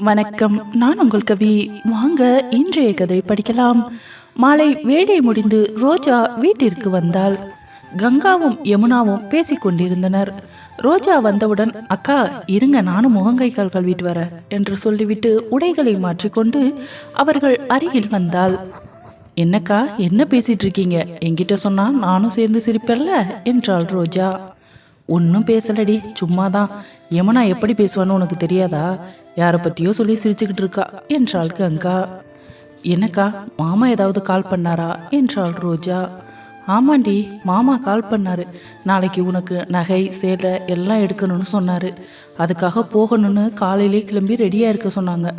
வணக்கம். நான் உங்கள் கவி வாங்க இன்றைய கதை படிக்கலாம். மாலை வேலை முடிந்து ரோஜா வீட்டிற்கு வந்தாள். கங்காவும் யமுனாவும் பேசிக்கொண்டிருந்தனர் ரோஜா வந்தவுடன் அக்கா இருங்க நானும் முகங்கை கால் கழுவிட்டு வர என்று சொல்லிவிட்டு உடைகளை மாற்றிக்கொண்டு அவர்கள் அருகில் வந்தாள். என்னக்கா என்ன பேசிட்டு இருக்கீங்க? என்கிட்ட சொன்னா நானும் சேர்ந்து சிரிப்பல்ல? என்றாள் ரோஜா. ஒன்றும் பேசலடி சும்மாதான். யமுனா எப்படி பேசுவான்னு உனக்கு தெரியாதா? யாரை பற்றியோ சொல்லி சிரிச்சுக்கிட்டு இருக்கா என்றாள் கங்கா. என்னக்கா மாமா ஏதாவது கால் பண்ணாரா என்றாள் ரோஜா. ஆமாண்டி மாமா கால் பண்ணாரு. நாளைக்கு உனக்கு நகை சேலை எல்லாம் எடுக்கணும்னு சொன்னாரு. அதுக்காக போகணும்னு காலையிலே கிளம்பி ரெடியாக இருக்க சொன்னாங்க.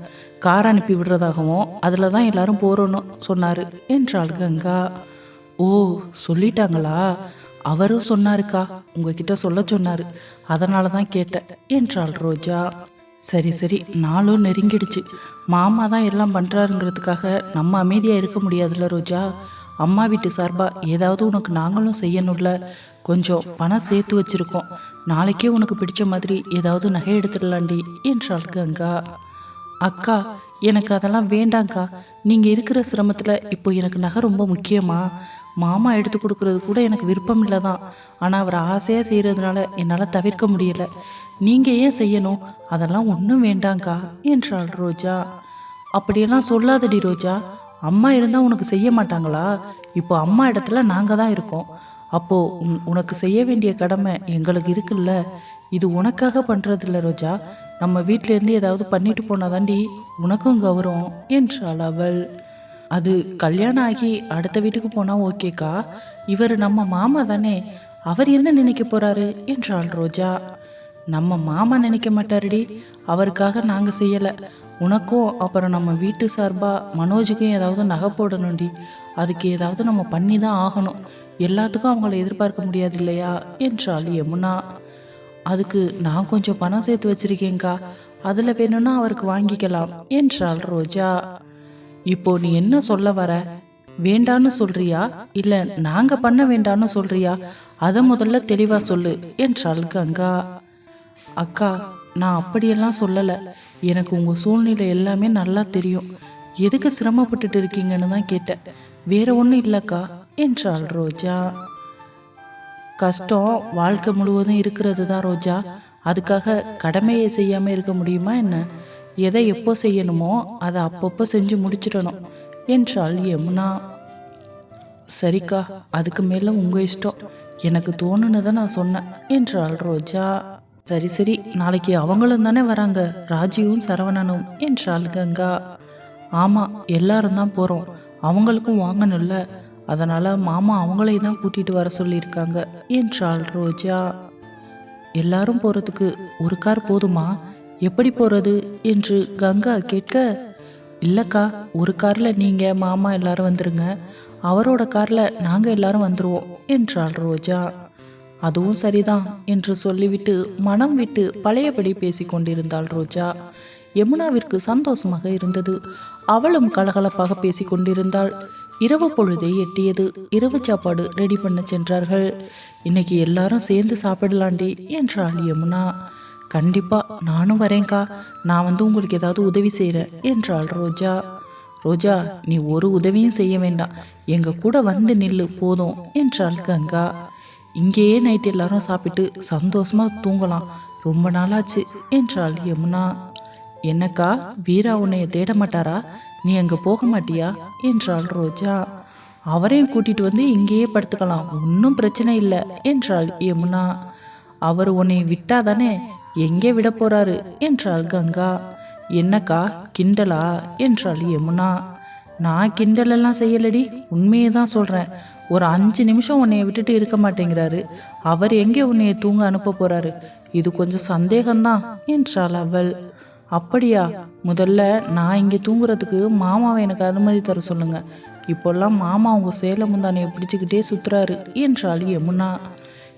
கார் அனுப்பி விடுறதாகவும் அதில் தான் எல்லாரும் போகிறோன்னு சொன்னாரு என்றாள் கங்கா. ஓ சொல்லிட்டாங்களா? அவரும் சொன்னாருக்கா? உங்ககிட்ட சொல்ல சொன்னாரு. அதனால தான் கேட்டேன் என்றாள் ரோஜா. சரி சரி நாளும் நெருங்கிடுச்சு. மாமா தான் எல்லாம் பண்ணுறாருங்கிறதுக்காக நம்ம அமைதியாக இருக்க முடியாதுல்ல ரோஜா? அம்மா வீட்டு சார்பாக ஏதாவது உனக்கு நாங்களும் செய்யணும்ல? கொஞ்சம் பணம் சேர்த்து வச்சுருக்கோம். நாளைக்கே உனக்கு பிடிச்ச மாதிரி ஏதாவது நகை எடுத்துடலாண்டி என்றாள் கங்கா. அக்கா எனக்கு அதெல்லாம் வேண்டாங்க்கா நீங்கள் இருக்கிற சிரமத்தில் இப்போ எனக்கு நகை ரொம்ப முக்கியமா? மாமா எடுத்து கொடுக்கறது கூட எனக்கு விருப்பம் இல்லை தான் ஆனால் அவர் ஆசையாக செய்கிறதுனால என்னால் தவிர்க்க முடியல. நீங்கள் ஏன் செய்யணும்? அதெல்லாம் ஒன்றும் வேண்டாங்க்கா என்றாள் ரோஜா. அப்படியெல்லாம் சொல்லாதடி ரோஜா. அம்மா இருந்தால் உனக்கு செய்ய மாட்டாங்களா? இப்போ அம்மா இடத்துல நாங்கள் தான் இருக்கோம். அப்போது உன் உனக்கு செய்ய வேண்டிய கடமை எங்களுக்கு இருக்குல்ல. இது உனக்காக பண்ணுறதில்ல ரோஜா. நம்ம வீட்டிலேருந்து ஏதாவது பண்ணிட்டு போனாதாண்டி உனக்கும் கௌரவம் என்றாள் அவள். அது கல்யாணம் ஆகி அடுத்த வீட்டுக்கு போனா ஓகேக்கா? இவர் நம்ம மாமா தானே. அவர் என்ன நினைக்க போறாரு? என்றாள் ரோஜா. நம்ம மாமா நினைக்க மாட்டாருடி. அவருக்காக நாங்க செய்யல. உனக்கும் அப்புறம் நம்ம வீட்டு சார்பா மனோஜுக்கும் ஏதாவது நகை போடணும்டி. அதுக்கு ஏதாவது நம்ம பண்ணி தான் ஆகணும். எல்லாத்துக்கும் அவங்கள எதிர்பார்க்க முடியாது இல்லையா? என்றாள் யமுனா. அதுக்கு நான் கொஞ்சம் பணம் சேர்த்து வச்சிருக்கேங்க்கா அதில் வேணும்னா அவருக்கு வாங்கிக்கலாம் என்றாள் ரோஜா. இப்போ நீ என்ன சொல்ல வர? வேண்டான்னு சொல்றியா? இல்ல நாங்க பண்ண வேண்டான்னு சொல்றியா? அத முதல்ல தெளிவா சொல்லு என்றாள் கங்கா. அக்கா நான் அப்படியெல்லாம் சொல்லல. எனக்கு உங்க சூழ்நிலை எல்லாமே நல்லா தெரியும். எதுக்கு சிரமப்பட்டுட்டு இருக்கீங்கன்னு தான் கேட்டேன். வேற ஒன்றும் இல்லக்கா என்றாள் ரோஜா. கஷ்டம் வாழ்க்கை முழுவதும் இருக்கிறது தான் ரோஜா. அதுக்காக கடமையை செய்யாம இருக்க முடியுமா என்ன? எதை எப்போ செய்யணுமோ அதை அப்பப்போ செஞ்சு முடிச்சிடணும் என்றாள் யமுனா. சரிக்கா அதுக்கு மேல உங்க இஷ்டம். எனக்கு தோணுனதை நான் சொன்னேன் என்றாள் ரோஜா. சரி சரி நாளைக்கு அவங்களும் தானே வராங்க. ராஜியும் சரவணனும் என்றாள் கங்கா. ஆமா எல்லாரும் தான் போறோம். அவங்களுக்கும் வாங்கணும்ல. அதனால மாமா அவங்களையும் தான் கூட்டிட்டு வர சொல்லியிருக்காங்க என்றாள் ரோஜா. எல்லாரும் போறதுக்கு ஒரு கார் போதுமா? எப்படி போறது என்று கங்கா கேட்க இல்லக்கா ஒரு கார்ல நீங்க மாமா எல்லாரும் வந்துருங்க. அவரோட கார்ல நாங்க எல்லாரும் வந்துருவோம் என்றாள் ரோஜா. அதுவும் சரிதான் என்று சொல்லிவிட்டு மனம் விட்டு பழையபடி பேசிக் கொண்டிருந்தாள் ரோஜா. யமுனாவிற்கு சந்தோஷமாக இருந்தது. அவளும் கலகலப்பாக பேசிக் கொண்டிருந்தாள். இரவு பொழுதை எட்டியது. இரவு சாப்பாடு ரெடி பண்ண சென்றார்கள். இன்னைக்கு எல்லாரும் சேர்ந்து சாப்பிடலாண்டி என்றாள் யமுனா. கண்டிப்பா நானும் வரேன்க்கா. நான் வந்து உங்களுக்கு ஏதாவது உதவி செய்கிறேன் என்றாள் ரோஜா. ரோஜா நீ ஒரு உதவியும் செய்ய வேண்டாம். எங்க கூட வந்து நில்லு போதும் என்றாள் கங்கா. இங்கேயே நைட் எல்லாரும் சாப்பிட்டு சந்தோஷமா தூங்கலாம். ரொம்ப நாளாச்சு என்றாள் யமுனா. என்னக்கா வீரா உன்னைய தேட மாட்டாரா? நீ அங்க போக மாட்டியா? என்றாள் ரோஜா. அவரையும் கூட்டிட்டு வந்து இங்கேயே படுத்துக்கலாம் ஒன்றும் பிரச்சனை இல்லை என்றாள் யமுனா. அவர் உன்னை விட்டாதானே? எங்கே விட போறாரு? என்றாள் கங்கா. என்னக்கா கிண்டலா? என்றாள் யமுனா. நான் கிண்டலெல்லாம் செய்யலடி உண்மையை தான் சொல்கிறேன் ஒரு அஞ்சு நிமிஷம் உன்னைய விட்டுட்டு இருக்க மாட்டேங்கிறாரு. அவர் எங்கே உன்னைய தூங்க அனுப்ப போறாரு? இது கொஞ்சம் சந்தேகம்தான் என்றாள் அவள். அப்படியா? முதல்ல நான் இங்கே தூங்குறதுக்கு மாமாவை எனக்கு அனுமதி தர சொல்லுங்க. இப்போல்லாம் மாமா உங்க சேலை முந்தானையை பிடிச்சுக்கிட்டே சுத்துறாரு என்றாள் யமுனா.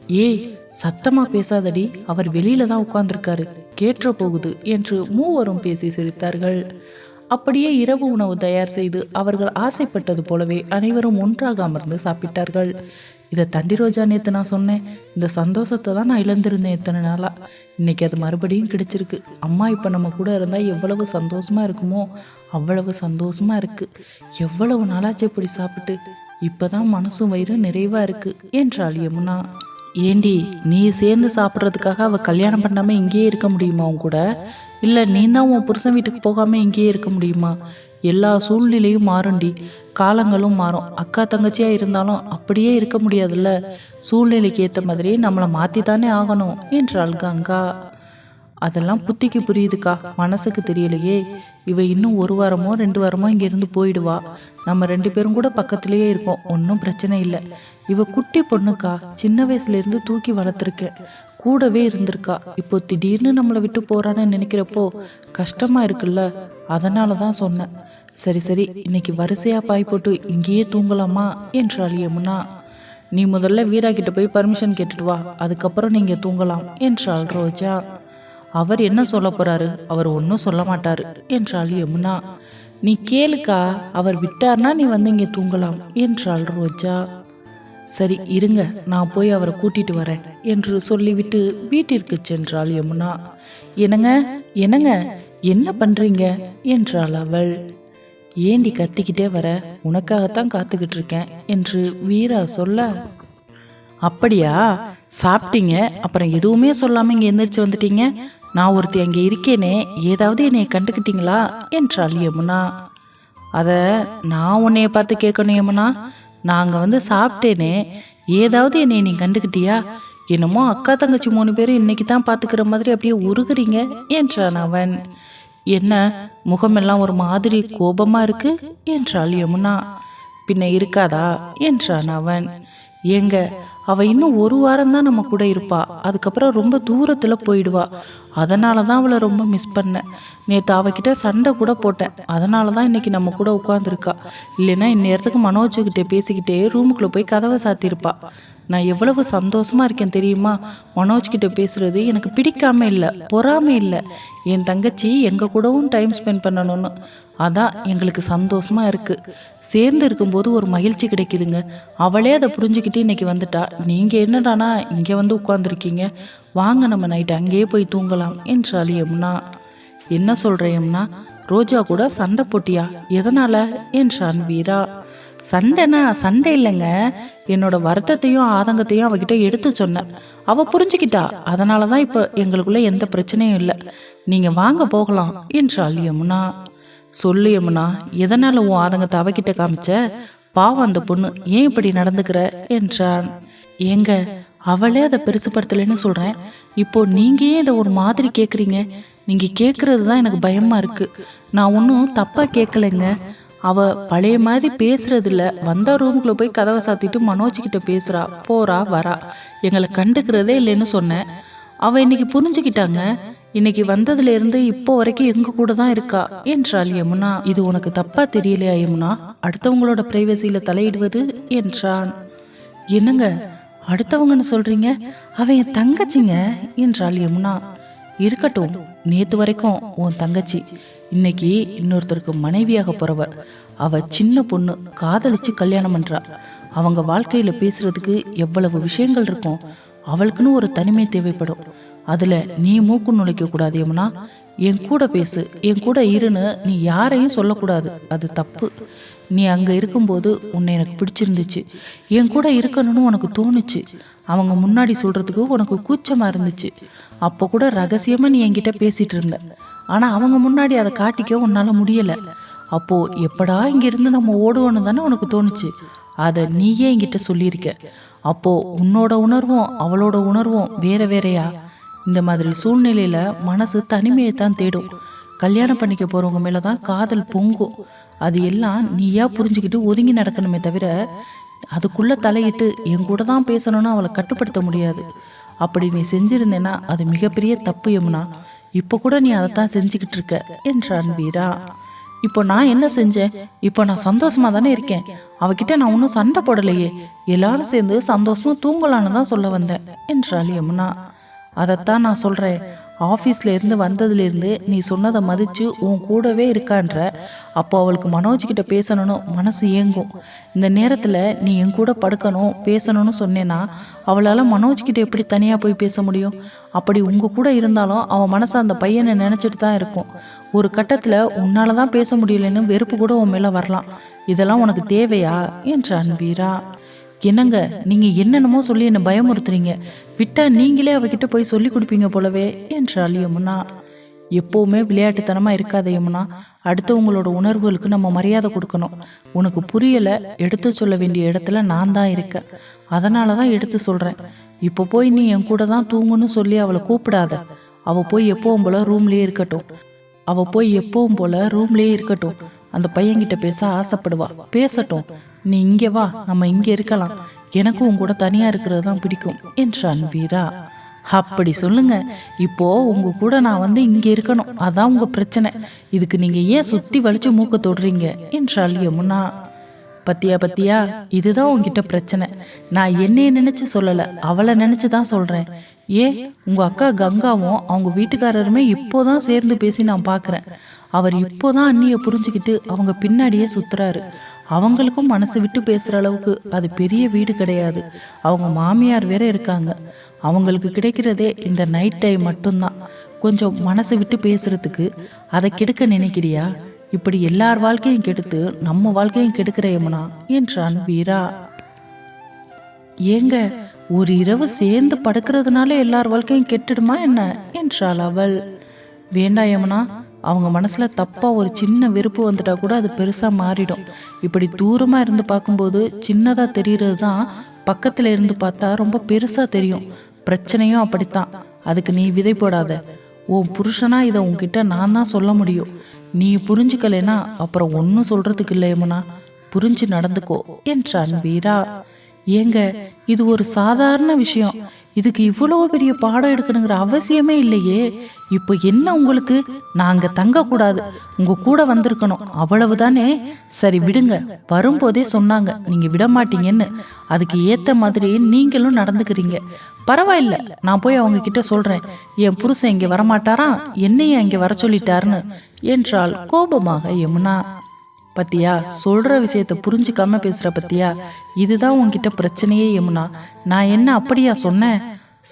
ஏய் சத்தமா பேசாதடி அவர் வெளியில தான் உட்கார்ந்திருக்காரு. கேட்டுற போகுது என்று மூவரும் பேசி சிரித்தார்கள். அப்படியே இரவு உணவு தயார் செய்து அவர்கள் ஆசைப்பட்டது போலவே அனைவரும் ஒன்றாக அமர்ந்து சாப்பிட்டார்கள். இதை தண்டி ரோஜா நேற்று நான் சொன்னேன். இந்த சந்தோஷத்தை தான் நான் இழந்திருந்தேன் இத்தனை நாளாக இன்னைக்கு அது மறுபடியும் கிடைச்சிருக்கு. அம்மா இப்போ நம்ம கூட இருந்தால் எவ்வளவு சந்தோஷமாக இருக்குமோ அவ்வளவு சந்தோஷமாக இருக்குது எவ்வளவு நாளாச்சு இப்படி சாப்பிட்டு. இப்போ தான் மனசும் வயிறும் நிறைவாக இருக்குது என்றாள் யமுனா. ஏண்டி நீ சேர்ந்து சாப்பிட்றதுக்காக அவள் கல்யாணம் பண்ணாமல் இங்கேயே இருக்க முடியுமா உன் கூட? இல்லை நீ தான் உன் புருஷன் வீட்டுக்கு போகாமல் இங்கேயே இருக்க முடியுமா? எல்லா சூழ்நிலையும் மாறும்டி. காலங்களும் மாறும். அக்கா தங்கச்சியாக இருந்தாலும் அப்படியே இருக்க முடியாதுல்ல? சூழ்நிலைக்கு ஏற்ற மாதிரி நம்மளை மாற்றி தானே ஆகணும் என்றாள் கங்கா. அதெல்லாம் புத்திக்கு புரியுதுக்கா. மனசுக்கு தெரியலையே. இவ இன்னும் ஒரு வாரமோ ரெண்டு வாரமோ இங்கேருந்து போயிடுவா. நம்ம ரெண்டு பேரும் கூட பக்கத்துலேயே இருக்கோம் ஒன்றும் பிரச்சனை இல்லை. இவ குட்டி பொண்ணுக்கா சின்ன வயசுலேருந்து தூக்கி வளர்த்துருக்கேன் கூடவே இருந்திருக்கா. இப்போ திடீர்னு நம்மளை விட்டு போறான்னு நினைக்கிறப்போ கஷ்டமா இருக்குல்ல? அதனால தான் சொன்னேன். சரி சரி இன்னைக்கு வரிசையா பாய் போட்டு இங்கேயே தூங்கலாமா? என்றாள் யமுனா. நீ முதல்ல வீரா கிட்ட போய் பர்மிஷன் கேட்டுட்டு வா. அதுக்கப்புறம் நீங்க தூங்கலாம் என்றாள் ரோஜா. அவர் என்ன சொல்ல போறாரு? அவர் ஒன்றும் சொல்ல மாட்டாரு என்றாள் யமுனா. நீ கேளுக்கா அவர் விட்டார்னா நீ வந்து இங்கே தூங்கலாம் என்றாள் ரோஜா. சரி இருங்க நான் போய் அவரை கூட்டிட்டு வரேன் என்று சொல்லிவிட்டு வீட்டிற்கு சென்றாள் யமுனா. என்னங்க என்னங்க என்ன பண்றீங்க? என்றாள் அவள். ஏண்டி கத்திக்கிட்டே வர? உனக்காகத்தான் காத்துக்கிட்டு இருக்கேன் என்று வீரா சொல்ல. அப்படியா? சாப்பிட்டீங்க அப்புறம் எதுவுமே சொல்லாம இங்க எந்திரிச்சு வந்துட்டீங்க? நான் ஒருத்தி அங்கே இருக்கேனே ஏதாவது என்னை கண்டுக்கிட்டீங்களா? என்றாள் யமுனா. அதை நான் உன்னைய பார்த்து கேட்கணும் யமுனா. நாங்க வந்து சாப்பிட்டேனே. ஏதாவது என்னை நீ கண்டுக்கிட்டியா? என்னமோ அக்கா தங்கச்சி மூணு பேரும் இன்னைக்கு தான் பார்த்துக்கிற மாதிரி அப்படியே உருகுறீங்க என்றான் அவன். என்ன முகமெல்லாம் ஒரு மாதிரி கோபமா இருக்கு என்றாள் யமுனா. பின்ன இருக்காதா? என்றான் அவன். ஏங்க அவள் இன்னும் ஒரு வாரம் தான் நம்ம கூட இருப்பா. அதுக்கப்புறம் ரொம்ப தூரத்தில் போயிடுவா. அதனால தான் அவளை ரொம்ப மிஸ் பண்ணேன் நேற்று அவகிட்ட சண்டை கூட போட்டேன். அதனால தான் இன்னைக்கு நம்ம கூட உட்காந்துருக்கா இல்லைன்னா இந்நேரத்துக்கு மனோஜுக்கிட்டே பேசிக்கிட்டே ரூமுக்குள்ளே போய் கதவை சாத்தியிருப்பா. நான் எவ்வளவு சந்தோஷமா இருக்கேன் தெரியுமா? மனோஜ் கிட்ட பேசுறது எனக்கு பிடிக்காம இல்லை பொறாம இல்லை. என் தங்கச்சி எங்க கூடவும் டைம் ஸ்பெண்ட் பண்ணணும்னு. அதான் எங்களுக்கு சந்தோஷமா இருக்கு. சேர்ந்து இருக்கும்போது ஒரு மகிழ்ச்சி கிடைக்குதுங்க. அவளே அதை புரிஞ்சுக்கிட்டு இன்னைக்கு வந்துட்டா. நீங்க என்னடானா இங்க வந்து உட்காந்துருக்கீங்க வாங்க நம்ம நைட் அங்கேயே போய் தூங்கலாம் என்றாள் யமுனா. என்ன சொல்ற யமுனா? ரோஜா கூட சண்டை போட்டியா? எதனால? என்றான் வீரா. சண்டைனா சண்டை இல்லைங்க. என்னோட வருத்தத்தையும் ஆதங்கத்தையும் அவகிட்ட எடுத்து சொன்னேன். அவ புரிஞ்சுக்கிட்டா. அதனால தான் இப்போ எங்களுக்குள்ள எந்த பிரச்சனையும் இல்லை. நீங்க வாங்க போகலாம் என்றாள் யமுனா. சொல்லு யமுனா எதனால உன் ஆதங்கத்தை அவகிட்ட காமிச்ச? பாவம் அந்த பொண்ணு ஏன் இப்படி நடந்துக்கிற? என்றான். ஏங்க அவளே அதை பெருசுப்படுத்தலைன்னு சொல்றேன். இப்போ நீங்க ஏன் இதை ஒரு மாதிரி கேக்குறீங்க? நீங்க கேக்குறது தான் எனக்கு பயமா இருக்கு. நான் ஒன்றும் தப்பா கேட்கலைங்க அவ பழைய மாதிரி பேசுறது இல்ல வந்த ரூமுக்குள்ள போய் கதவை சாத்திட்டு மனோஜ் கிட்ட பேசுறா. போறா வரா. எங்களை கண்டுக்கிறதே இல்லைன்னு சொன்னேன். அவ இன்னைக்கு புரிஞ்சுக்கிட்டாங்க. இன்னைக்கு வந்ததுல இருந்து இப்போ வரைக்கும் எங்க கூட தான் இருக்கா? என்றாள் யமுனா. இது உனக்கு தப்பா தெரியலையா யமுனா? அடுத்தவங்களோட பிரைவசியில தலையிடுவது? என்றான். என்னங்க? அடுத்தவங்கன்னு சொல்றீங்க? அவன் என் தங்கச்சிங்க? என்றாள் யமுனா. இருக்கட்டும். நேத்து வரைக்கும் உன் தங்கச்சி. இன்னைக்கு இன்னொருத்தருக்கு மனைவியாக போறவ. அவ சின்ன பொண்ணு காதலிச்சு கல்யாணம் பண்றா. அவங்க வாழ்க்கையில பேசுறதுக்கு எவ்வளவு விஷயங்கள் இருக்கும். அவளுக்குன்னு ஒரு தனிமை தேவைப்படும். அதுல நீ மூக்கு நுழைக்க கூடாது யமுனா. என் கூட பேசு. என் கூட இருன்னு நீ யாரையும் சொல்லக்கூடாது. அது தப்பு. நீ அங்க இருக்கும்போது உன்னை எனக்கு பிடிச்சிருந்துச்சு. என் கூட இருக்கணும்னு உனக்கு தோணுச்சு. அவங்க முன்னாடி சொல்றதுக்கு உனக்கு கூச்சமா இருந்துச்சு. அப்போ கூட ரகசியமா நீ என்கிட்ட பேசிட்டு இருந்த. ஆனா அவங்க முன்னாடி அதை காட்டிக்க உன்னால முடியல. அப்போ எப்படா இங்க இருந்து நம்ம ஓடுவோன்னு தானே உனக்கு தோணுச்சு. அதை நீயே என்கிட்ட சொல்லியிருக்க. அப்போ உன்னோட உணர்வும் அவளோட உணர்வும் வேற வேறையா? இந்த மாதிரி சூழ்நிலையில் மனசு தனிமையை தான் தேடும். கல்யாணம் பண்ணிக்க போகிறவங்க மேலே தான் காதல் பொங்கும். அது எல்லாம் நீயா புரிஞ்சுக்கிட்டு ஒதுங்கி நடக்கணுமே தவிர அதுக்குள்ளே தலையிட்டு என் கூட தான் பேசணும்னு அவளை கட்டுப்படுத்த முடியாது. அப்படி நீ செஞ்சிருந்தேன்னா அது மிகப்பெரிய தப்பு எம்னா இப்போ கூட நீ அதைத்தான் செஞ்சுக்கிட்டு இருக்க என்றான் வீரா. இப்போ நான் என்ன செஞ்சேன்? இப்போ நான் சந்தோஷமா தானே இருக்கேன். அவகிட்ட நான் ஒன்றும் சண்டை போடலையே. எல்லாரும் சேர்ந்து சந்தோஷமா தூங்கலான்னு தான் சொல்ல வந்தேன் என்றாள் யமுனா. அதைத்தான் நான் சொல்கிறேன் ஆஃபீஸ்லேருந்து வந்ததுலேருந்து நீ சொன்னதை மதித்து உன் கூடவே இருக்கான்ற. அப்போ அவளுக்கு மனோஜ்கிட்ட பேசணும்னு மனசு ஏங்கும். இந்த நேரத்தில் நீ என் கூட படுக்கணும் பேசணும்னு சொன்னேன்னா அவளால் மனோஜ்கிட்ட எப்படி தனியாக போய் பேச முடியும்? அப்படி உங்கள் கூட இருந்தாலும் அவன் மனசு அந்த பையனை நினச்சிட்டு தான் இருக்கும். ஒரு கட்டத்தில் உன்னால தான் பேச முடியலன்னு வெறுப்பு கூட உன் மேலே வரலாம். இதெல்லாம் உனக்கு தேவையா? என்றான் வீரா என்னங்க நீங்க என்னென்னமோ சொல்லி என்னை பயமுறுத்துறீங்க. விட்டா நீங்களே அவகிட்ட போய் சொல்லி கொடுப்பீங்க போலவே என்றாள் யமுனா. எப்பவுமே விளையாட்டுத்தனமா இருக்காத யமுனா அடுத்தவங்களோட உணர்வுகளுக்கு நம்ம மரியாதை கொடுக்கணும். உனக்கு புரியல எடுத்து சொல்ல வேண்டிய இடத்துல நான் தான் இருக்கேன். அதனால தான் எடுத்து சொல்றேன். இப்போ போய் நீ என் கூட தான் தூங்குன்னு சொல்லி அவளை கூப்பிடாத. அவ போய் எப்பவும் போல ரூம்லயே இருக்கட்டும். அவ போய் எப்பவும் போல ரூம்லயே இருக்கட்டும். அந்த பையன்கிட்ட பேச ஆசைப்படுவா. பேசட்டும். நீ இங்கே வா நம்ம இங்கே இருக்கலாம். எனக்கும் உன் கூட தனியா இருக்கிறது தான் பிடிக்கும் என்றான் வீரா. அப்படி சொல்லுங்க. இப்போ உங்க கூட நான் வந்து இங்க இருக்கணும். அதான் உங்க பிரச்சனை. இதுக்கு நீங்க ஏன் சுத்தி வலிச்சு மூக்க தொடுறீங்க என்றாள் யமுனா. பத்தியா பத்தியா இதுதான் உங்ககிட்ட பிரச்சனை. நான் என்னைய நினைச்சு சொல்லல அவளை நினைச்சு தான் சொல்றேன். ஏ உங்க அக்கா கங்காவும் அவங்க வீட்டுக்காரருமே இப்போதான் சேர்ந்து பேசி நான் பாக்குறேன். அவர் இப்போதான் அண்ணிய புரிஞ்சுக்கிட்டு அவங்க பின்னாடியே சுத்துறாரு. அவங்களுக்கும் மனசு விட்டு பேசுற அளவுக்கு அது பெரிய வீடு கிடையாது. அவங்க மாமியார் வேற இருக்காங்க. அவங்களுக்கு கிடைக்கிறதே இந்த நைட் டைம் மட்டும்தான். கொஞ்சம் மனசு விட்டு பேசுறதுக்கு அதை கெடுக்க நினைக்கிறியா? இப்படி எல்லார் வாழ்க்கையும் கெடுத்து நம்ம வாழ்க்கையும் கெடுக்கிற யமுனா? என்றான் வீரா. ஏங்க ஒரு இரவு சேர்ந்து படுக்கிறதுனால எல்லார் வாழ்க்கையும் கெட்டுடுமா என்ன? என்றாள் அவள். வேண்டா யமுனா அவங்க மனசில் தப்பாக ஒரு சின்ன வெறுப்பு வந்துட்டா கூட அது பெருசாக மாறிடும். இப்படி தூரமாக இருந்து பார்க்கும்போது சின்னதாக தெரிகிறது தான் பக்கத்தில் இருந்து பார்த்தா ரொம்ப பெருசாக தெரியும். பிரச்சனையும் அப்படித்தான். அதுக்கு நீ விதை போடாத. உன் புருஷனா இதை உன்கிட்ட நான் தான் சொல்ல முடியும். நீ புரிஞ்சுக்கலைன்னா அப்புறம் ஒன்றும் சொல்கிறதுக்கு இல்லை யமுனா புரிஞ்சு நடந்துக்கோ என்றான் வீரா. ஏங்க இது ஒரு சாதாரண விஷயம். இதுக்கு இவ்வளவு பெரிய பாடம் எடுக்கணுங்கிற அவசியமே இல்லையே. இப்போ என்ன உங்களுக்கு? நாங்க தங்கக்கூடாது. உங்க கூட வந்திருக்கணும். அவ்வளவுதானே? சரி விடுங்க. வரும்போதே சொன்னாங்க. நீங்க விட மாட்டீங்கன்னு. அதுக்கு ஏத்த மாதிரி நீங்களும் நடந்துக்கிறீங்க. பரவாயில்ல. நான் போய் அவங்க கிட்ட சொல்றேன். என் புருஷன் இங்க வரமாட்டாரா என்னையும் இங்க வர சொல்லிட்டாருன்னு. என்றால் கோபமாக யமுனா. பத்தியா சொல்ற விஷயத்த புரிஞ்சுக்காம பேசுற பத்தியா இதுதான் உன்கிட்ட பிரச்சனையே யமுனா. நான் என்ன அப்படியா சொன்னேன்?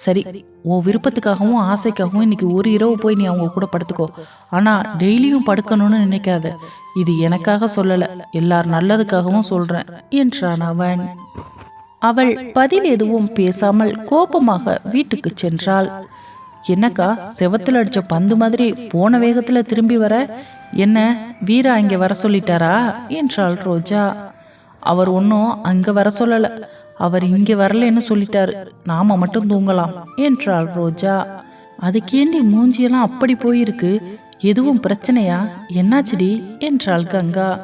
சரி உன் விருப்பத்துக்காகவும் ஆசைக்காகவும் இன்னைக்கு ஒரு இரவு போய் நீ அவங்க கூட படுத்துக்கோ. ஆனா டெய்லியும் படுக்கணும்னு நினைக்காத. இது எனக்காக சொல்லல எல்லார் நல்லதுக்காகவும் சொல்றேன் என்றான் அவன். அவள் பதில் எதுவும் பேசாமல் கோபமாக வீட்டுக்கு சென்றாள். என்னக்கா செவத்தில் அடிச்ச பந்து மாதிரி போன வேகத்துல திரும்பி வர? என்ன வீரா இங்கே வர சொல்லிட்டாரா? என்றாள் ரோஜா. அவர் ஒன்றும் அங்கே வர சொல்லலை. அவர் இங்கே வரலன்னு சொல்லிட்டாரு. நாம மட்டும் தூங்கலாம் என்றாள் ரோஜா. அதுக்கேண்டி மூஞ்சியெல்லாம் அப்படி போயிருக்கு? எதுவும் பிரச்சனையா? என்னாச்சுடி? என்றாள் கங்கா.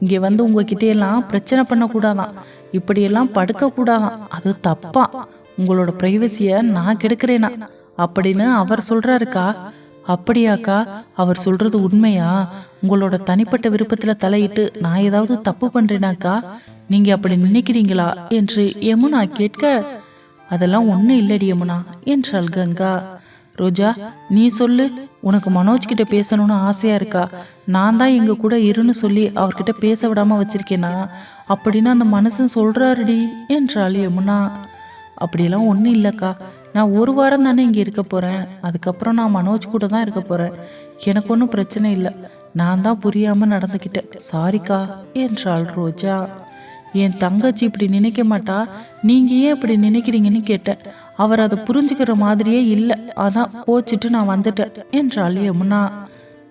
இங்கே வந்து உங்ககிட்ட எல்லாம் பிரச்சனை பண்ணக்கூடாதான். இப்படியெல்லாம் படுக்க கூடாதான் அது தப்பா. உங்களோட ப்ரைவசியை நான் கெடுக்கிறேனா? அப்படின்னு அவர் சொல்றாருக்கா? அப்படியாக்கா அவர் சொல்றது உண்மையா? உங்களோட தனிப்பட்ட விருப்பத்துல தலையிட்டு நான் ஏதாவது தப்பு பண்றேனாக்கா? நீங்க அப்படி நினைக்கிறீங்களா என்று யமுனா கேட்க அதெல்லாம் ஒன்றும் இல்லடி யமுனா என்றாள் கங்கா. ரோஜா நீ சொல்லு. உனக்கு மனோஜ் கிட்ட பேசணும்னு ஆசையா இருக்கா? நான் தான் எங்க கூட இருன்னு சொல்லி அவர்கிட்ட பேச விடாம வச்சிருக்கேனா? அப்படின்னு அந்த மனுஷன் சொல்றாருடி என்றாள் யமுனா. அப்படியெல்லாம் ஒன்றும் இல்லைக்கா. நான் ஒரு வாரம் தானே இங்கே இருக்க போகிறேன் அதுக்கப்புறம் நான் மனோஜ் கூட தான் இருக்க போகிறேன் எனக்கு ஒன்றும் பிரச்சனை இல்லை. நான் தான் புரியாமல் நடந்துக்கிட்டேன் சாரிக்கா என்றாள் ரோஜா. என் தங்கச்சி இப்படி நினைக்க மாட்டா. நீங்கள் ஏன் இப்படி நினைக்கிறீங்கன்னு கேட்டேன். அவர் அதை புரிஞ்சுக்கிற மாதிரியே இல்லை. அதான் கோச்சிட்டு நான் வந்துட்டேன் என்றாள் யமுனா.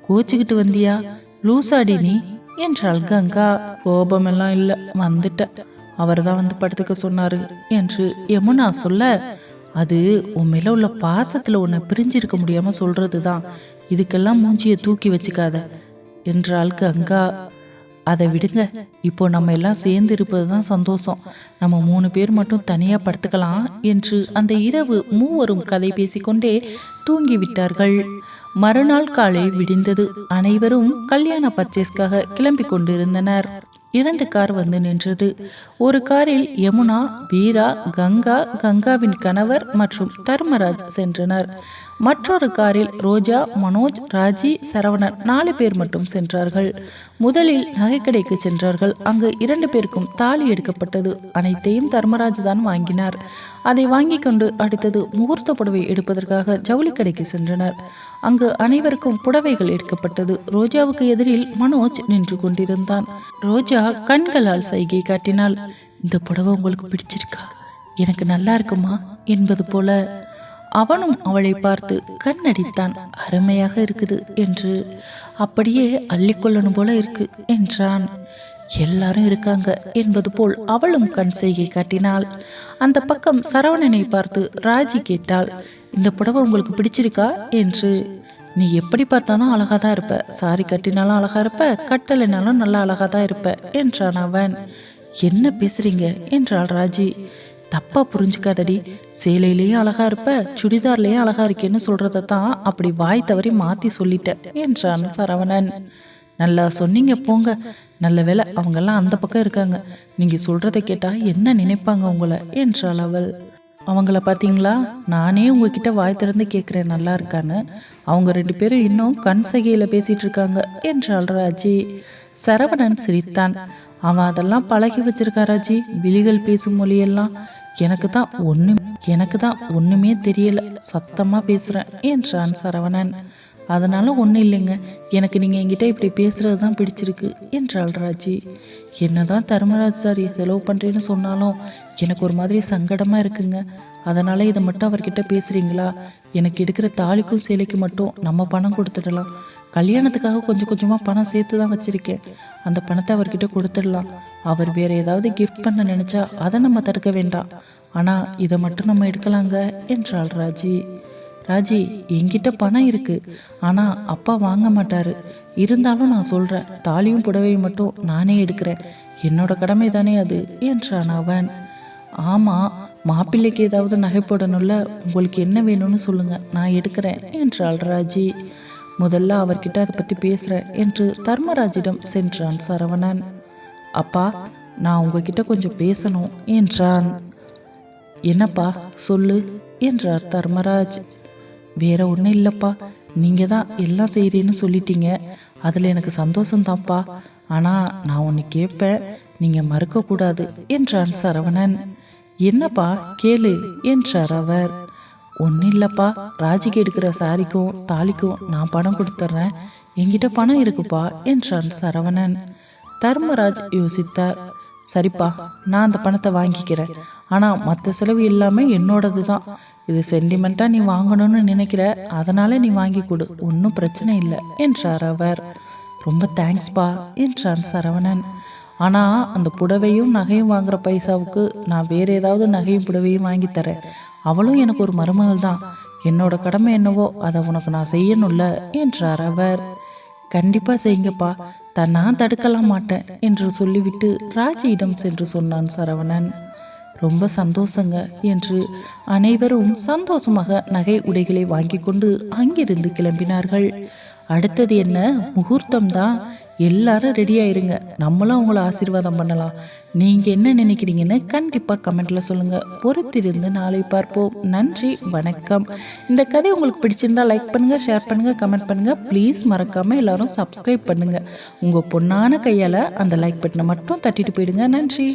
கோச்சிக்கிட்டு வந்தியா? லூசாடி நீ என்றாள் கங்கா. கோபமெல்லாம் இல்லை. வந்துட்டேன். அவர் தான் வந்து படுத்துக்க சொன்னாரு என்று யமுனா சொல்ல அது உன் மேல உள்ள பாசத்துல உன்னை பிரிஞ்சிருக்க முடியாம சொல்றது தான் இதுக்கெல்லாம் மூஞ்சியை தூக்கி வச்சுக்காத. என்றாள் கங்கா. அதை விடுங்க. இப்போ நம்ம எல்லாம் சேர்ந்து இருப்பது தான் சந்தோஷம். நம்ம மூணு பேர் மட்டும் தனியா படுத்துக்கலாம் என்று அந்த இரவு மூவரும் கதை பேசிக்கொண்டே தூங்கி விட்டார்கள் மறுநாள் காலை விடிந்தது. அனைவரும் கல்யாண பர்ச்சேஸ்க்காக கிளம்பி கொண்டிருந்தனர் இரண்டு கார் வந்து நின்றது. ஒரு காரில் யமுனா வீரா கங்கா கங்காவின் கணவர் மற்றும் தர்மராஜ் சென்றனர். மற்றொரு காரில் ரோஜா மனோஜ் ராஜி சரவணன் நாலு பேர் மட்டும் சென்றார்கள். முதலில் நகைக்கடைக்கு சென்றார்கள். அங்கு இரண்டு பேருக்கும் தாலி எடுக்கப்பட்டது. அனைத்தையும் தர்மராஜ் தான் வாங்கினார். அதை வாங்கி கொண்டு அடுத்தது முகூர்த்த புடவை எடுப்பதற்காக ஜவுளி கடைக்கு சென்றனர். அங்கு அனைவருக்கும் புடவைகள் எடுக்கப்பட்டது. ரோஜாவுக்கு எதிரில் மனோஜ் நின்று கொண்டிருந்தான். ரோஜா கண்களால் சைகை காட்டினாள். இந்த புடவை உங்களுக்கு பிடிச்சிருக்கா? எனக்கு நல்லா இருக்குமா? என்பது போல அவனும் அவளை பார்த்து கண்ணடித்தான். அருமையாக இருக்குது என்று அப்படியே அள்ளிக்கொள்ளணும் போல இருக்கு என்றான். எல்லாரும் இருக்காங்க என்பது போல் அவளும் கண் செய்கை காட்டினாள். அந்த பக்கம் சரவணனை பார்த்து ராஜி கேட்டாள் இந்த புடவை உங்களுக்கு பிடிச்சிருக்கா? என்று. நீ எப்படி பார்த்தாலும் அழகா தான் இருப்ப. சாரி கட்டினாலும் அழகா இருப்ப. கட்டலைனாலும் நல்லா அழகா தான் இருப்ப. என்றான் அவன். என்ன பேசுறீங்க? என்றாள் ராஜி. தப்பா புரிஞ்சுக்காதடி. சேலையிலேயும் அழகா இருப்ப சுடிதார்லயும் அழகா இருக்கேன்னு சொல்கிறத தான் அப்படி வாய் தவறி மாத்தி சொல்லிட்ட என்றான் சரவணன். நல்லா சொன்னீங்க போங்க. நல்ல வேலை அவங்கெல்லாம் அந்த பக்கம் இருக்காங்க. நீங்க சொல்றத கேட்டா என்ன நினைப்பாங்க உங்களை? என்றாள் அவள். அவங்கள பார்த்தீங்களா? நானே உங்ககிட்ட வாய் திறந்து கேட்குறேன் நல்லா இருக்கான்னு. அவங்க ரெண்டு பேரும் இன்னும் கண் சகையில் பேசிட்டு இருக்காங்க என்றாள் ராஜி. சரவணன் சிரித்தான். அவன் அதெல்லாம் பழகி வச்சிருக்கா ராஜி. விழிகள் பேசும் மொழியெல்லாம். எனக்கு தான் ஒன்று எனக்கு தான் ஒன்றுமே தெரியல. சத்தமாக பேசுகிறேன் என்றான் சரவணன். அதனால ஒன்றும் இல்லைங்க. எனக்கு நீங்கள் என்கிட்ட இப்படி பேசுகிறது தான் பிடிச்சிருக்கு என்றாள் ராஜி. என்னதான் தர்மராஜ் சார் செலவு பண்ணுறேன்னு சொன்னாலும் எனக்கு ஒரு மாதிரி சங்கடமாக இருக்குங்க. அதனால் இதை மட்டும் அவர்கிட்ட பேசுகிறீங்களா எனக்கு எடுக்கிற தாலிக்கும் சேலைக்கு மட்டும் நம்ம பணம் கொடுத்துடலாம். கல்யாணத்துக்காக கொஞ்சம் கொஞ்சமாக பணம் சேர்த்து தான் வச்சுருக்கேன். அந்த பணத்தை அவர்கிட்ட கொடுத்துடலாம். அவர் வேறு ஏதாவது கிஃப்ட் பண்ண நினச்சா அதை நம்ம தடுக்க வேண்டாம். ஆனால் இதை மட்டும் நம்ம எடுக்கலாங்க? என்றாள் ராஜி. ராஜி என்கிட்ட பணம் இருக்கு. ஆனால் அப்பா வாங்க மாட்டாரு. இருந்தாலும் நான் சொல்கிறேன் தாலியும் புடவையும் மட்டும் நானே எடுக்கிறேன். என்னோட கடமை தானே அது? என்றான் அவன். ஆமாம் மாப்பிள்ளைக்கு ஏதாவது நகை போடணும்ல? உங்களுக்கு என்ன வேணும்னு சொல்லுங்க நான் எடுக்கிறேன் என்றாள் ராஜி. முதல்ல அவர்கிட்ட அதை பற்றி பேசுகிறேன் என்று தர்மராஜிடம் சென்றான் சரவணன். அப்பா நான் உங்ககிட்ட கொஞ்சம் பேசணும் என்றான். என்னப்பா சொல்லு என்றார் தர்மராஜ். வேற ஒன்றும் இல்லைப்பா நீங்கள் தான் எல்லாம் செய்கிறேன்னு சொல்லிட்டீங்க. அதில் எனக்கு சந்தோஷம்தான்ப்பா. ஆனால் நான் ஒன்று கேட்பேன் நீங்கள் மறுக்கக்கூடாது என்றான் சரவணன். என்னப்பா கேளு என்றார் அவர். ஒன்றும் இல்லைப்பா ராஜிக்கு எடுக்கிற சாரிக்கும் தாலிக்கும் நான் பணம் கொடுத்துட்றேன் என்கிட்ட பணம் இருக்குப்பா என்றான் சரவணன். தர்மராஜ் யோசித்தார் சரிப்பா நான் அந்த பணத்தை வாங்கிக்கிறேன். ஆனால் மற்ற செலவு எல்லாமே என்னோடது தான் இது சென்டிமெண்ட்டாக நீ வாங்கணும்னு நினைக்கிற அதனால நீ வாங்கி கொடு ஒன்றும் பிரச்சனை இல்லை என்றார் அவர். ரொம்ப தேங்க்ஸ்பா என்றான் சரவணன். ஆனால் அந்த புடவையும் நகையும் வாங்குற பைசாவுக்கு நான் வேறு ஏதாவது நகையும் புடவையும் வாங்கி தரேன். அவளும் எனக்கு ஒரு மருமகள் தான். என்னோட கடமை என்னவோ அதை உனக்கு நான் செய்யணும்ல என்றார் அவர். கண்டிப்பாக செய்யுங்கப்பா தான் நான் தடுக்கலாம் மாட்டேன் என்று சொல்லிவிட்டு ராஜியிடம் சென்று சொன்னான் சரவணன். ரொம்ப சந்தோஷங்க என்று அனைவரும் சந்தோஷமாக நகை உடைகளை வாங்கி கொண்டு அங்கிருந்து கிளம்பினார்கள். அடுத்தது என்ன? முகூர்த்தம் தான். எல்லாரும் ரெடி ஆயிருங்க. நம்மளும் அவங்கள ஆசீர்வாதம் பண்ணலாம். நீங்க என்ன நினைக்கிறீங்கன்னு கண்டிப்பா கமெண்ட்ல சொல்லுங்க. பொறுத்திருந்து நாளை பார்ப்போம். நன்றி வணக்கம். இந்த கதை உங்களுக்கு பிடிச்சிருந்தா லைக் பண்ணுங்க ஷேர் பண்ணுங்க கமெண்ட் பண்ணுங்க. ப்ளீஸ் மறக்காம எல்லாரும் சப்ஸ்கிரைப் பண்ணுங்க. உங்க பொண்ணான கையால அந்த லைக் பட்டனை மட்டும் தட்டிட்டு போயிடுங்க. நன்றி.